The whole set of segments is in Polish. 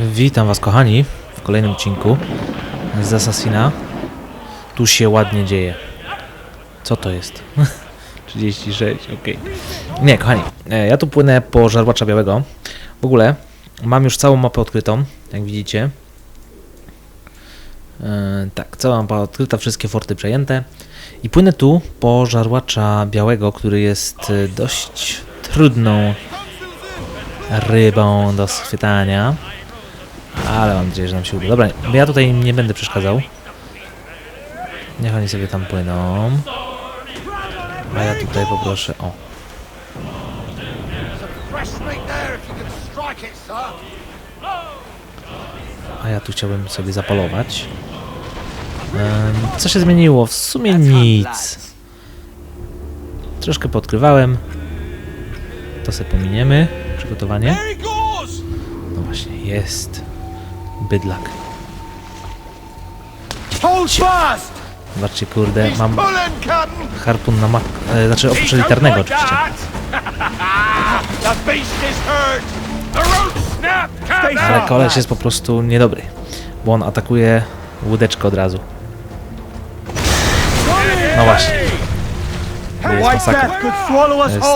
Witam was kochani w kolejnym odcinku z Assassina. Tu się ładnie dzieje. Co to jest? 36, okej. Nie, kochani, e, ja tu płynę po żarłacza białego. W ogóle mam już całą mapę odkrytą, jak widzicie. E, tak, cała mapa odkryta, wszystkie forty przejęte. I płynę tu po żarłacza białego, który jest e, dość trudną rybą do schwytania. Ale mam nadzieję, że nam się uda. Dobra, ja tutaj nie będę przeszkadzał. Niech oni sobie tam płyną. A ja tutaj poproszę. O, a ja tu chciałbym sobie zapalować. Em, co się zmieniło? W sumie nic. Troszkę podkrywałem. To sobie pominiemy. Przygotowanie. No właśnie, jest. Bydlak. Zobaczcie, kurde, mam harpun na mak... E, znaczy oprócz liternego oczywiście. Ale koleś jest po prostu niedobry, bo on atakuje łódeczkę od razu. No właśnie. To jest masakra. Jest.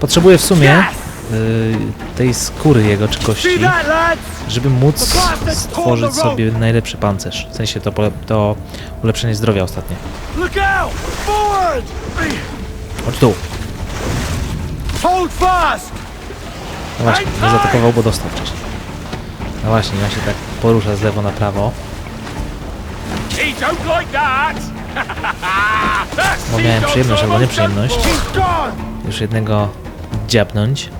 Potrzebuję w sumie tej skóry jego czy kości, żeby móc stworzyć sobie najlepszy pancerz. W sensie to, to ulepszenie zdrowia ostatnie. Chodź tu. No właśnie, nie zaatakował, bo dostał wcześniej. No właśnie, ja się tak porusza z lewo na prawo. Bo miałem przyjemność albo nieprzyjemność już jednego dziabnąć.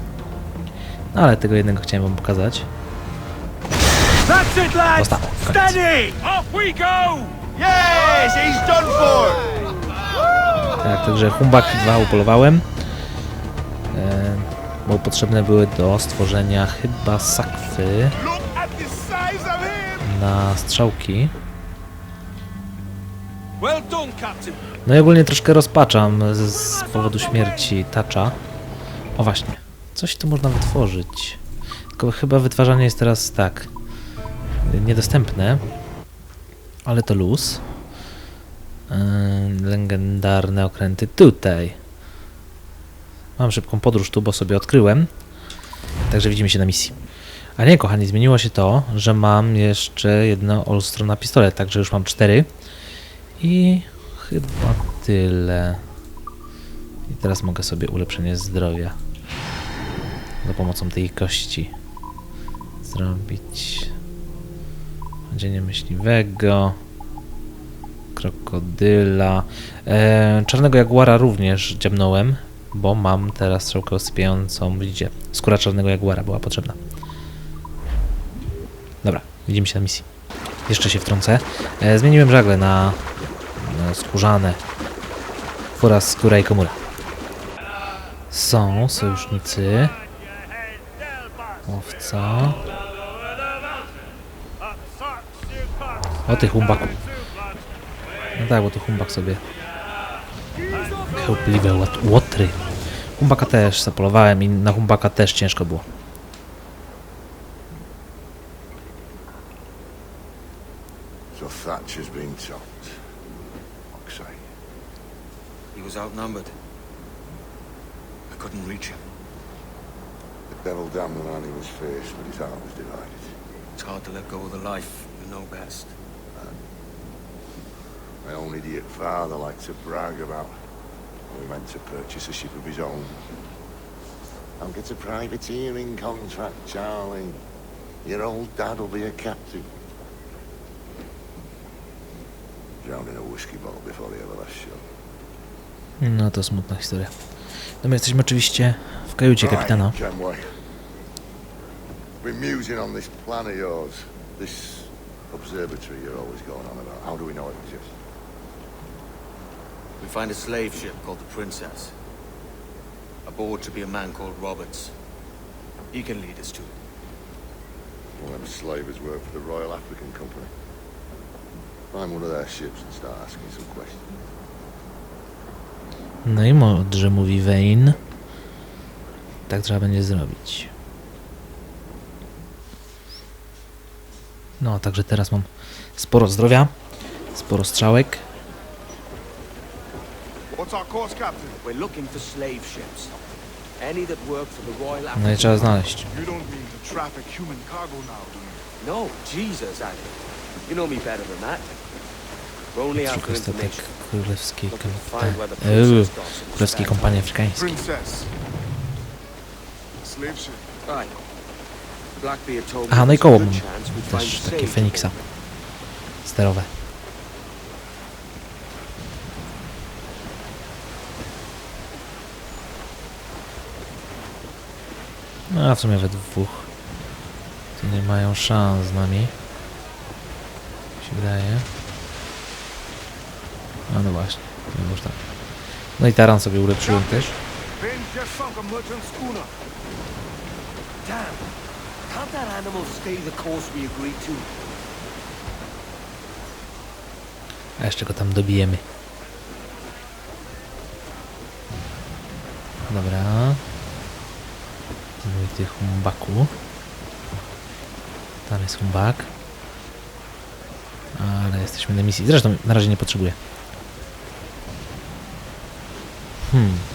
No ale tego jednego chciałem wam pokazać. For! Tak, także humbaki 2 upolowałem. E, bo potrzebne były do stworzenia chyba sakwy na strzałki. No i ogólnie troszkę rozpaczam z, z powodu śmierci Tacza. O właśnie, coś tu można wytworzyć. Tylko chyba wytwarzanie jest teraz tak niedostępne. Ale to luz. Yy, legendarne okręty tutaj. Mam szybką podróż tu, bo sobie odkryłem. Także widzimy się na misji. A nie, kochani, zmieniło się to, że mam jeszcze jedno olstro na pistolet, także już mam cztery. I chyba tyle. I teraz mogę sobie ulepszenie zdrowia za pomocą tej kości zrobić. Chodzenie myśliwego, krokodyla. E, czarnego jaguara również dziabnąłem, bo mam teraz strzałkę osypiającą. Widzicie, skóra czarnego jaguara była potrzebna. Dobra, widzimy się na misji. Jeszcze się wtrącę. E, zmieniłem żagle na e, skórzane. Fura, skóra i komura. Są sojusznicy. Owca. O tych humbaku. No tak, bo to humbak sobie. Chełpliwe łot- łotry. Humbaka też zapolowałem i na humbaka też ciężko było. So Thatcher's been topped. Fuck's sake. He was outnumbered. I couldn't reach him. The devil damned the man he was faced, but his heart was divided. It's hard to let go of the life you know best. My own idiot father liked to brag about how he meant to purchase a ship of his own. I'll get a privateering contract, Charlie. Your old dad'll be a captain. Drowned in a whiskey bottle before the ever left shore. No to smutna historia. No my jesteśmy oczywiście w kajucie kapitana. Right, Kenway. Been musing on this plan of yours. This observatory you're always going on about. How do we know it exists? We find a slave ship called the Princess. Aboard to be a man called Roberts. He can lead us to it. One of them slavers work for the Royal African Company. Find one of their ships and start asking some questions. No i mądrze mówi Wayne. Tak trzeba będzie zrobić. No, także teraz mam sporo zdrowia, sporo strzałek. No i trzeba znaleźć. No, Jesus, Andy. You know me better than that. Królewskiej, Eee, kompanii afrykańskiej. Princess. Slave ship. Right. Blackbeard told me Aha, no i koło mam też takie Feniksa sterowe. No a w sumie we dwóch to nie mają szans z nami. Mi się wydaje. A no właśnie, nie można. No i taran sobie ulepszyłem też. Ben's just sunk a merchant schooner. Damn. Can't that animal stay the course we agreed to? A jeszcze go tam dobijemy. Dobra. Mój ty humbaku. Tam jest humbak. Ale jesteśmy na misji. Zresztą na razie nie potrzebuję. Hmm.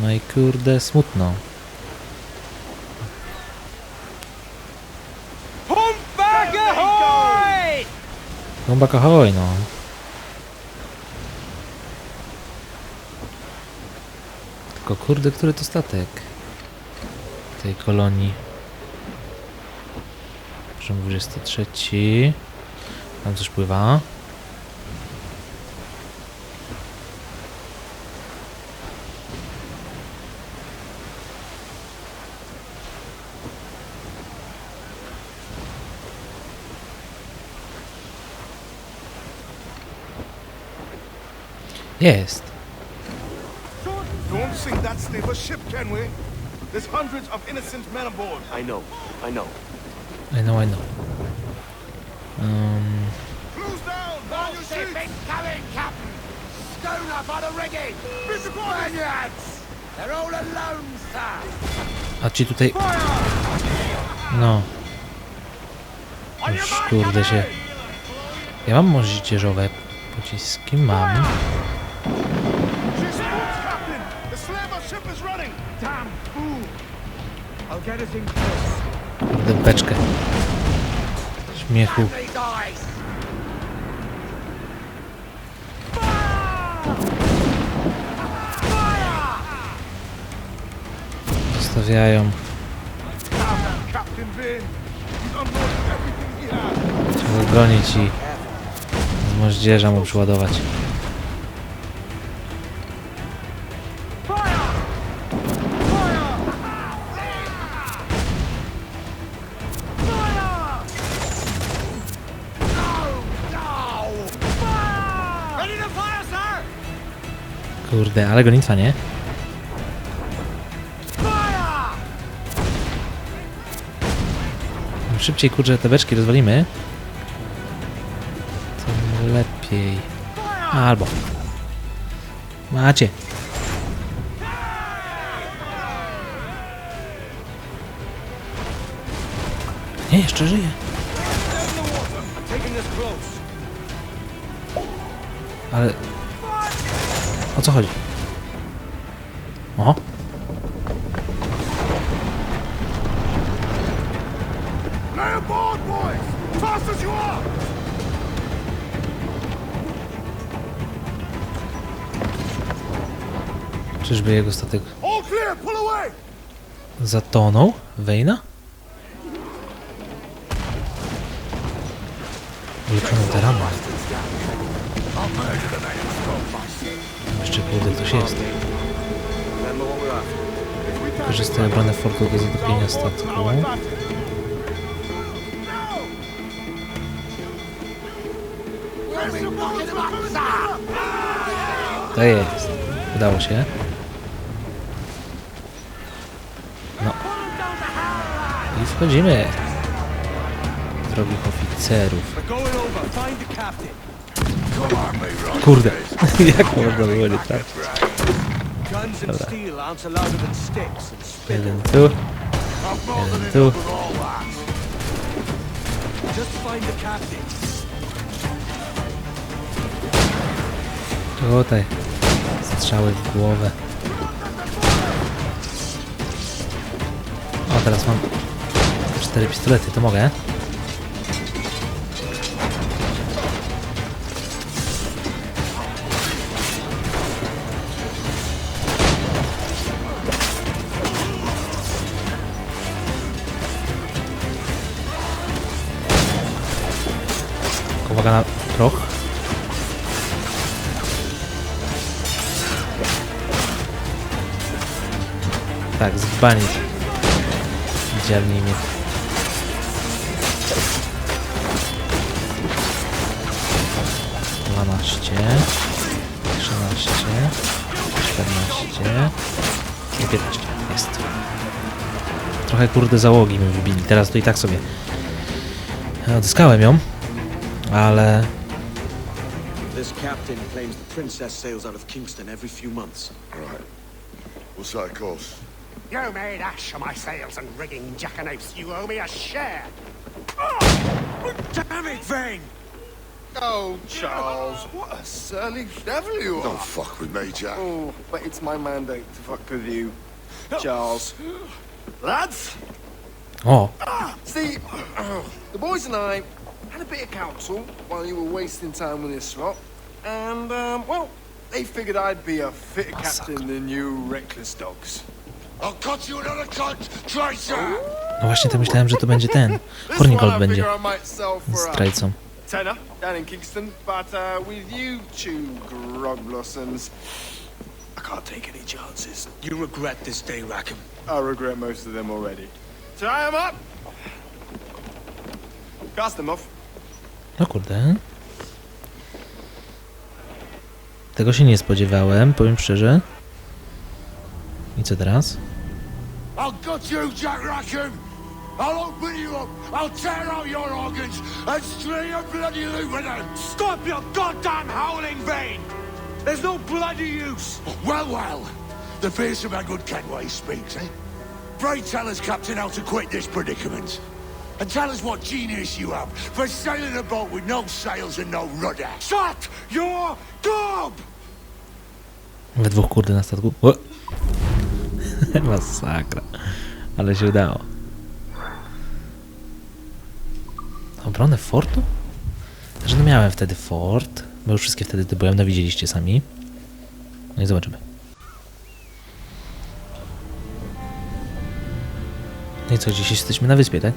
No i kurde, smutno. Ahoy! Humbak ahoj, no. Tylko kurde, który to statek? Tej kolonii. Proszę 23. Tam coś pływa. Jest. Don't sink that slaver ship, can we? There's hundreds of innocent men aboard. I know. I know. I know, I know. Um, Close down! Down your ship incoming, Captain! Schooner by the rigging! Spaniards! They're all alone, sir! a ci tutaj... No. Już kurde się... Ja mam moździerzowe pociski, mam. Beczkę. Śmiechu. Zostawiają. Trzeba go gonić i z moździerza mu przyładować. Kurde, ale gonitwa, nie? Szybciej, kurczę, te beczki rozwalimy, tym lepiej. Albo. Macie. Nie, jeszcze żyje. Ale... O co chodzi? Are! Czyżby jego statek zatonął? Wejna? Ulepszono teranu. Jeszcze kurde ktoś jest. Wykorzystuje obronę fortu do zatopienia statku. To jest. Udało się. No. I wchodzimy. Drogich oficerów. Kurde. Jak można było nie trafić? Spit. Jeden tu. Jeden tu. Tutaj. Strzały w głowę. O, teraz mam cztery pistolety, to mogę? Zbani. Dzielnij mnie. Dwanaście. Trzynaście. Czternaście. I piętnaście. Jest. Trochę kurde załogi mi wybili. Teraz to i tak sobie odzyskałem ją. Ale This captain claims the princess sails out of Kingston every few months. Right. What's that course? You made ash of my sails and rigging, jackanapes. You owe me a share. Oh! Damn it, Vane! Oh, Charles, what a surly devil you are. Don't fuck with me, Jack. Oh, but it's my mandate to fuck with you, Charles. Lads, Oh. see, the boys and I had a bit of counsel while you were wasting time with this lot, and, um, well, they figured I'd be a fitter captain than you reckless dogs. I'll cut you another cunt, traitor! no właśnie to myślałem, że to będzie ten. Hornigold będzie a zdrajcą. tenner down in Kingston, but uh, with you two grog blossoms, I can't take any chances. You regret this day, Rackham. I regret most of them already. Tie them up. Cast them off. No kurde. Tego się nie spodziewałem, powiem szczerze. I co teraz? I'll gut you, Jack Rackham! I'll open you up, I'll tear out your organs, and string your bloody lubricant! Stop your goddamn howling, Vane! There's no bloody use! Well, well, the fearsome Edward Kenway speaks, eh? Pray tell us, Captain, how to quit this predicament. And tell us what genius you have for sailing a boat with no sails and no rudder. Shut your gob! We dwóch kurde na statku. O! Masakra. Ale się udało. Obronę fortu? Że no miałem wtedy fort, bo już wszystkie wtedy byłem, no widzieliście sami. No i zobaczymy. No i co, dziś jesteśmy na wyspie, tak?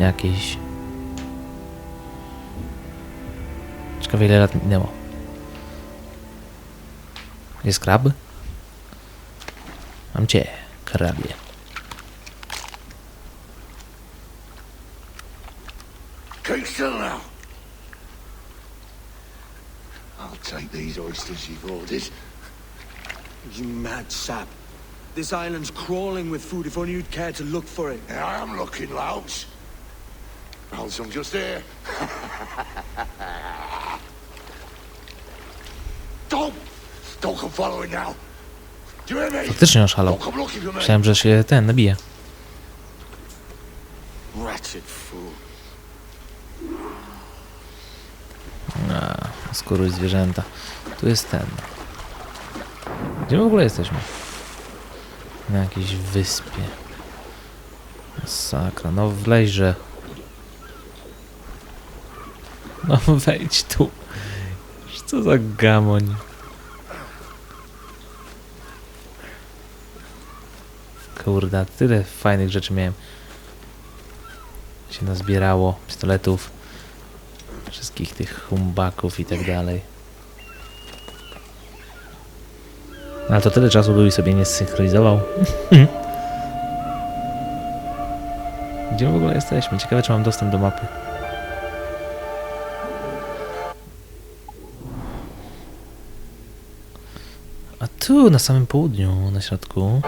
Jakieś... Ciekawe ile lat minęło. Jest krab? Mam cię, krabie. Keep still now. I'll take these oysters you've ordered. You mad sap. This island's crawling with food if only you'd care to look for it. Yeah, I am looking, Louts. Hold some just here. don't! Don't come following now. Faktycznie oszalał. Myślałem, że się ten nabije. A, skóruj zwierzęta. Tu jest ten. Gdzie my w ogóle jesteśmy? Na jakiejś wyspie. Sakra, no wlejże. No wejdź tu. Co za gamoń. Kurde, tyle fajnych rzeczy miałem. Się nazbierało, pistoletów wszystkich tych humbaków i tak dalej. No, Ale to tyle czasu był i sobie nie zsynchronizował. Gdzie w ogóle jesteśmy? Ciekawe, czy mam dostęp do mapy. A tu, na samym południu, na środku.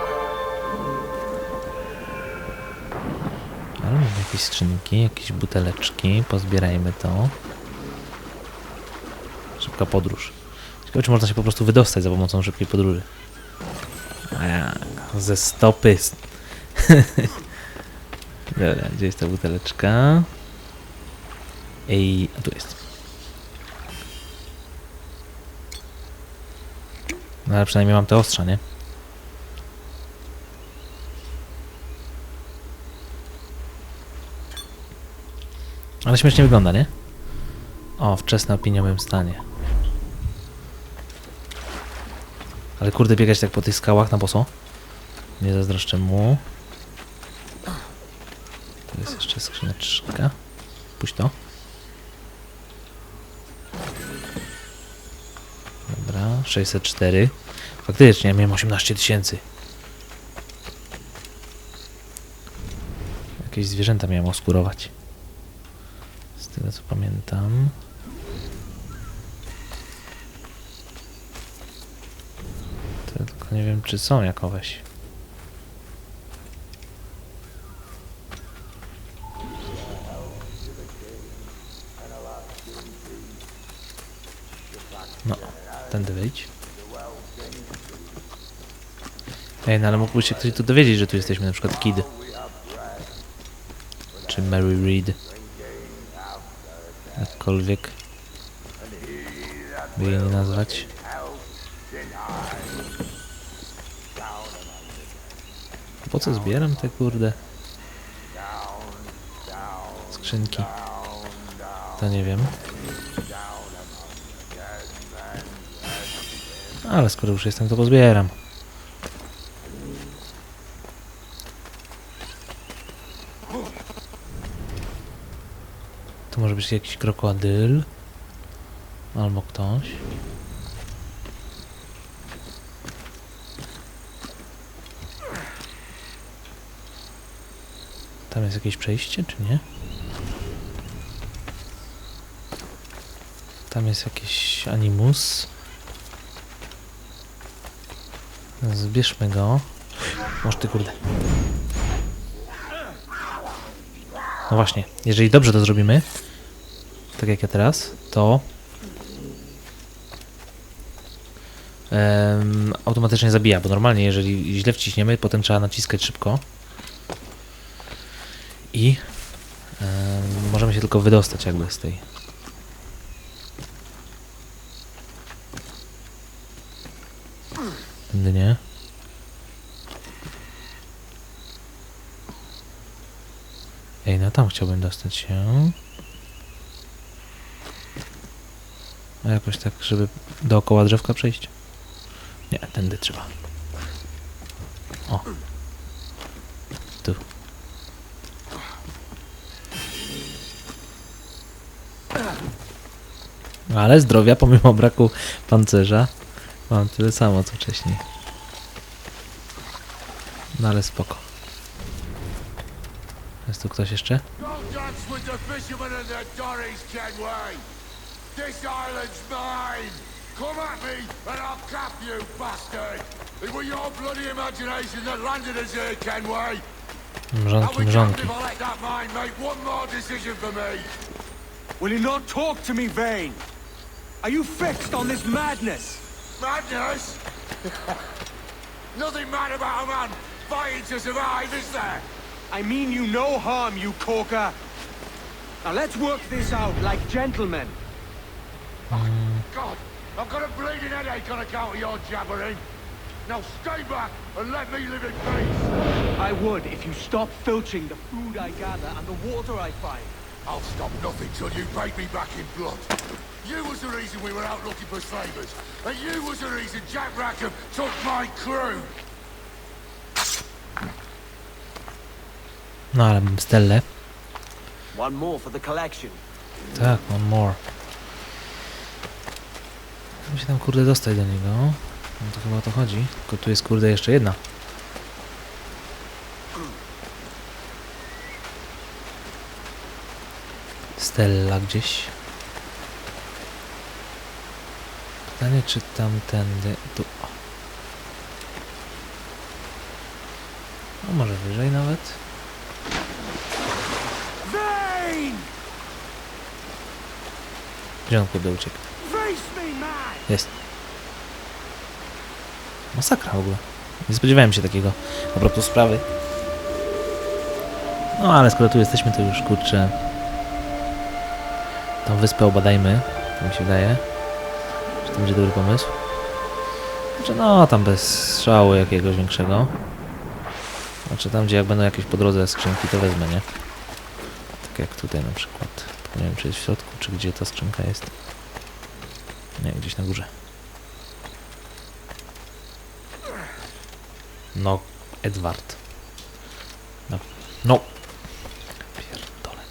Jakieś skrzynki, jakieś buteleczki. Pozbierajmy to. Szybka podróż. Ciekawe, czy można się po prostu wydostać za pomocą szybkiej podróży. A? Ze stopy. Dobra, gdzie jest ta buteleczka? Ej, a tu jest. No ale przynajmniej mam te ostrza, nie? Ale śmiesznie wygląda, nie? O, wczesne opiniowym stanie. Ale kurde, biegać tak po tych skałach na boso. Nie zazdroszczę mu. Tu jest jeszcze skrzyneczka. Puść to. Dobra, 604. Faktycznie, ja miałem 18 tysięcy. Jakieś zwierzęta miałem oskurować. Z tego co pamiętam. Tylko nie wiem, czy są jakoweś. No, tędy wyjdź. Ej, no ale mógłby się ktoś tu dowiedzieć, że tu jesteśmy, na przykład Kid. Czy Mary Reed. Jakkolwiek by jej nie nazwać. Po co zbieram te kurde skrzynki? To nie wiem. Ale skoro już jestem, to pozbieram. Może być jakiś krokodyl. Albo ktoś. Tam jest jakieś przejście, czy nie? Tam jest jakiś animus. Zbierzmy go. Może ty kurde. No właśnie, jeżeli dobrze to zrobimy, tak jak ja teraz, to em, automatycznie zabija, bo normalnie jeżeli źle wciśniemy, potem trzeba naciskać szybko i em, możemy się tylko wydostać jakby z tej Tędy nie. Ej, no tam chciałbym dostać się. A jakoś tak, żeby dookoła drzewka przejść? Nie, tędy trzeba. O. Tu. Ale zdrowia, pomimo braku pancerza, mam tyle samo co wcześniej. No ale spoko. Jest tu ktoś jeszcze? This island's mine! Come at me, and I'll cap you, bastard! It was your bloody imagination that landed us here, Kenway! And Mrzonki, we can't mrzonki. let that mind make one more decision for me! Will you not talk to me, Vane? Are you fixed on this madness? Madness? Nothing mad about a man fighting to survive, is there? I mean you no harm, you corker. Now let's work this out like gentlemen. Mm. God, I've got a bleeding headache on account of your jabbering. Now stay back and let me live in peace. I would if you stop filching the food I gather and the water I find. I'll stop nothing till you paid me back in blood. You was the reason we were out looking for slavers. And you was the reason Jack Rackham took my crew. No ale mam Stellę. One more for the collection. Tak, one more. Jak się tam kurde dostać do niego? No to chyba o to chodzi. Tylko tu jest kurde jeszcze jedna. Stella gdzieś. Pytanie czy tamtędy... Tu. O. A może wyżej nawet? Gdzie on kurde uciekł? Jest. Masakra w ogóle. Nie spodziewałem się takiego po prostu sprawy. No ale skoro tu jesteśmy, to już kurczę. Tą wyspę obadajmy, tak mi się wydaje. Czy to będzie dobry pomysł? Znaczy no, tam bez strzału jakiegoś większego. Znaczy tam, gdzie jak będą jakieś po drodze skrzynki, to wezmę, nie? Tak jak tutaj na przykład. Nie wiem, czy jest w środku, czy gdzie ta skrzynka jest. Nie, gdzieś na górze. No, Edward. No. No. Pierdolę.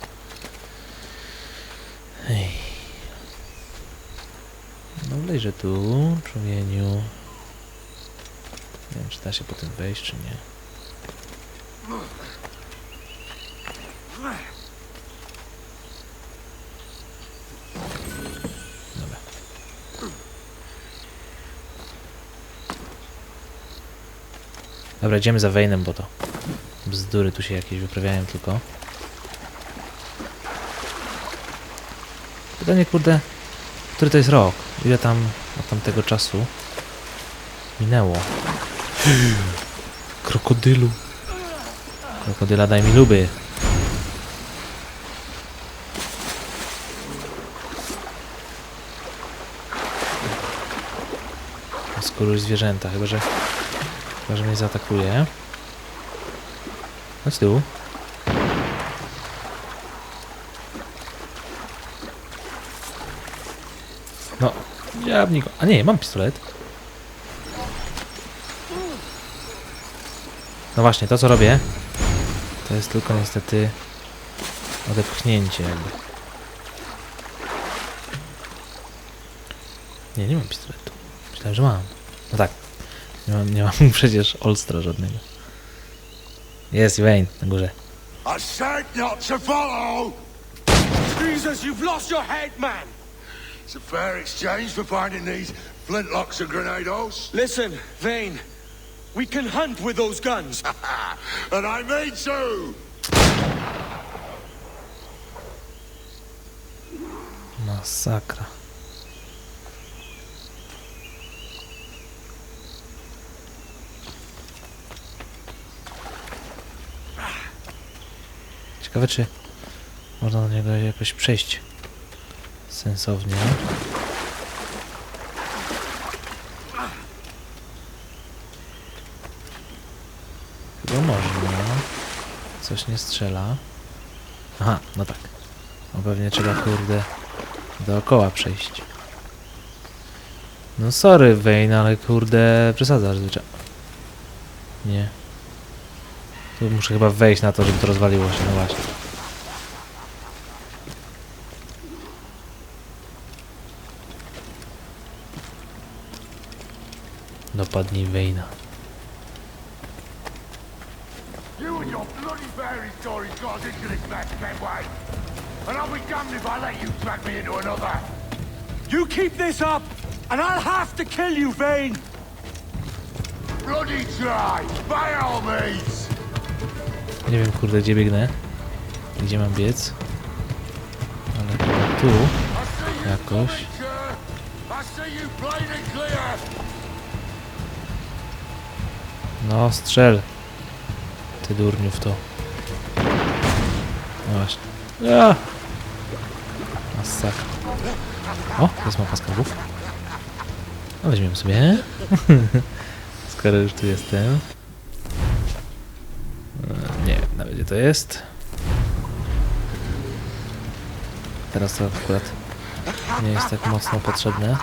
Hej. No wlejże tu, człowieniu. Nie wiem, czy da się po tym wejść, czy nie. Dobra. Dobra, idziemy za Wejnem, bo to bzdury tu się jakieś wyprawiają tylko. Pytanie, kurde, który to jest rok? Ile tam od tamtego czasu minęło? Krokodylu. Krokodyla daj mi luby. Skoro już zwierzęta, chyba że, chyba że mnie zaatakuje. Chodź tu. No, diabnik. A nie, mam pistolet. No właśnie, to co robię, to jest tylko niestety odepchnięcie. Nie, nie mam pistoletu. Myślałem, że mam. No tak. Nie mam, nie mam przecież Olstra żadnego. Jest Wayne na górze. I said not to follow! Jesus, you've lost your head, man! It's a fair exchange for finding these flintlocks and grenados. Listen, Vane. We can hunt with those guns. and I mean to! Masakra. Ciekawe, czy można do niego jakoś przejść sensownie. Chyba można. Coś nie strzela. Aha, no tak. No pewnie trzeba, kurde, dookoła przejść. No sorry, Wayne, ale kurde, przesadzasz zwyczaj. Nie. Tu muszę chyba wejść na to, żeby to rozwaliło się, no właśnie. Dopadnij Wayna. You and your bloody fairy stories got us into this mess, Kenway. And I'll be damned if I let you drag me into another. You keep this up, and I'll have to kill you, Vane! Bloody try, by all means. Nie wiem, kurde, gdzie biegnę. Gdzie mam biec. Ale tu. Jakoś. No, strzel. Ty durniu w to. No właśnie. Ja. Masakra. O, jest mapa skarbów. No weźmiemy sobie. Skoro już tu jestem. Gdzie to jest. Teraz to akurat nie jest tak mocno potrzebne.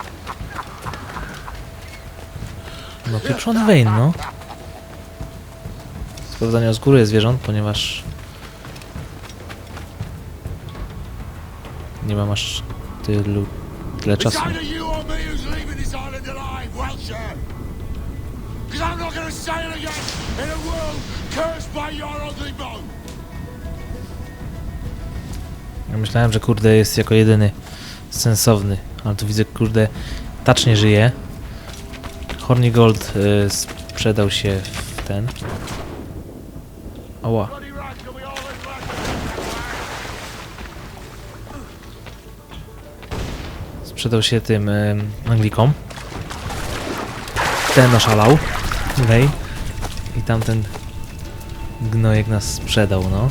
No pieprzony Wayne, no. Sprawdzanie z góry zwierząt, ponieważ nie mam aż tylu, tyle czasu. Because I'm not going to sail again in a world cursed by your ugly boat. Ja myślałem, że kurde jest jako jedyny sensowny, ale tu widzę kurde Tacz nie żyje. Hornigold y, sprzedał się w ten. Oła. Sprzedał się tym y, Anglikom. Ten oszalał. Wej. I tamten gnojek nas sprzedał, no.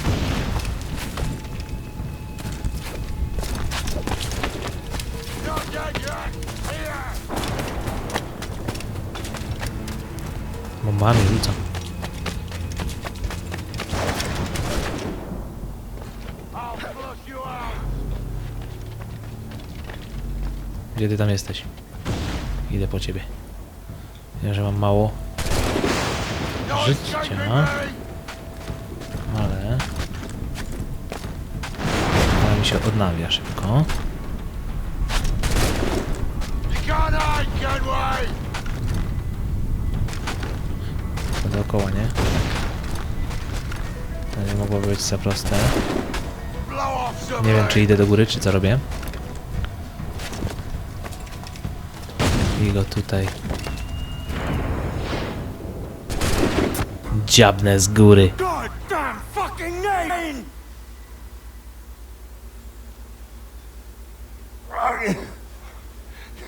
Gdzie ty tam jesteś? Idę po ciebie. Wiem, że mam mało życia, ale... Ale mi się odnawia szybko. To dookoła, nie? To nie mogło być za proste. Nie wiem, czy idę do góry, czy co robię. I go tutaj. Dziabnę z góry. God damn fucking!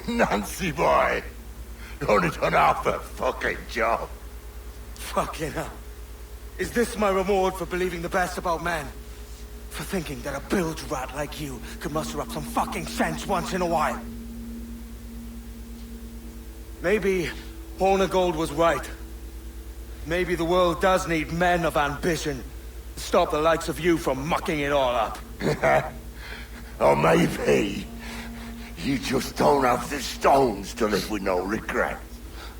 Nancy boy! Only done half a fucking job. Fucking hell. Is this my reward for believing the best about men? For thinking that a bilge rat like you could muster up some fucking sense once in a while? Maybe Horner Gold was right. Maybe the world does need men of ambition to stop the likes of you from mucking it all up. Or maybe you just don't have the stones to live with no regrets.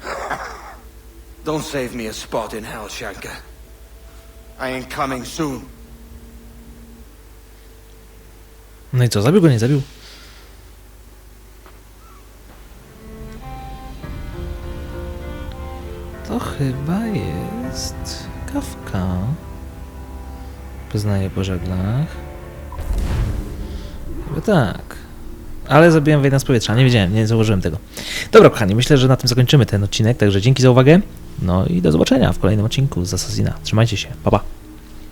Don't save me a spot in hell, Shanka. I ain't coming soon. No i co, zabił go, nie zabił? Chyba jest kawka. Poznaję po żaglach. Chyba tak. Ale zabiłem Wejna z powietrza, nie wiedziałem, nie założyłem tego. Dobra, kochani, myślę, że na tym zakończymy ten odcinek, także dzięki za uwagę. No i do zobaczenia w kolejnym odcinku z Assassina. Trzymajcie się, pa pa.